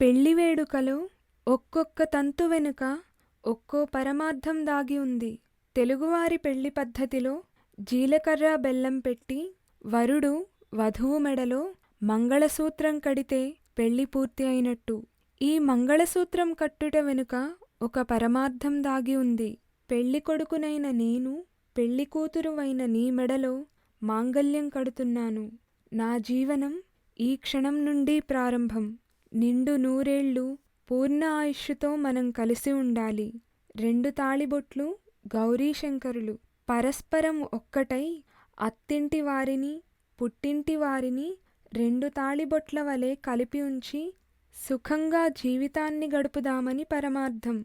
పెళ్ళి వేడుకలో ఒక్కొక్క తంతు వెనుక ఒక్కో పరమార్థం దాగి ఉంది. తెలుగువారి పెళ్ళి పద్ధతిలో జీలకర్ర బెల్లం పెట్టి వరుడు వధువు మెడలో మంగళసూత్రం కడితే పెళ్ళి పూర్తి అయినట్టు. ఈ మంగళసూత్రం కట్టుట వెనుక ఒక పరమార్థం దాగి ఉంది. పెళ్ళి కొడుకునైన నేను పెళ్ళి కూతురువైన నీ మెడలో మాంగల్యం కడుతున్నాను. నా జీవనం ఈ క్షణం నుండి ప్రారంభం. నిండు నూరేళ్ళు పూర్ణ ఆయుష్షుతో మనం కలిసి ఉండాలి. రెండు తాళిబొట్లు గౌరీశంకరులు. పరస్పరం ఒక్కటై అత్తింటి వారిని పుట్టింటి వారిని రెండు తాళిబొట్ల వలె కలిపి ఉంచి సుఖంగా జీవితాన్ని గడుపుదామని పరమార్థం.